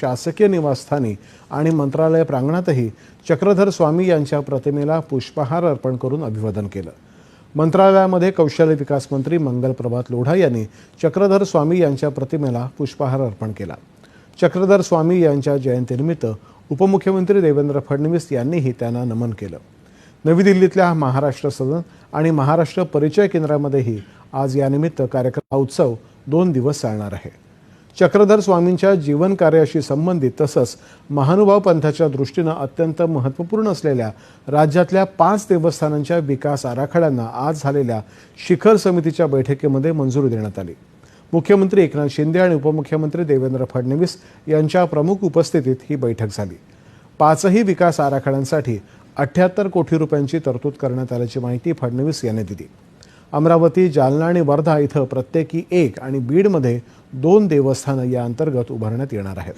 शासकीय निवासस्थानी आणि मंत्रालय प्रांगणातही चक्रधर स्वामी यांच्या प्रतिमेला पुष्पहार अर्पण करून अभिवादन केलं. मंत्रालयामध्ये कौशल्य विकास मंत्री मंगल प्रभात लोढा यांनी चक्रधर स्वामी यांच्या प्रतिमेला पुष्पहार अर्पण केला. चक्रधर स्वामी यांच्या जयंतीनिमित्त उपमुख्यमंत्री देवेंद्र फडणवीस यांनीही त्यांना नमन केलं. नवी दिल्लीतल्या महाराष्ट्र सदन आणि महाराष्ट्र परिचय केंद्रामध्येही आज यानिमित्त कार्यक्रम हा उत्सव दोन दिवस चालणार आहे. चक्रधर स्वामींच्या जीवन कार्याशी संबंधित तसंच महानुभाव पंथाच्या दृष्टीनं अत्यंत महत्त्वपूर्ण असलेल्या राज्यातल्या पाच देवस्थानांच्या विकास आराखड्यांना आज झालेल्या शिखर समितीच्या बैठकीमध्ये मंजुरी देण्यात आली. मुख्यमंत्री एकनाथ शिंदे आणि उपमुख्यमंत्री देवेंद्र फडणवीस यांच्या प्रमुख उपस्थितीत ही बैठक झाली. पाचही विकास आराखड्यांसाठी अठ्याहत्तर कोटी रुपयांची तरतूद करण्यात आल्याची माहिती फडणवीस यांनी दिली. अमरावती जालना आणि वर्धा इथं प्रत्येकी एक आणि बीडमध्ये दोन देवस्थानं या अंतर्गत उभारण्यात येणार आहेत.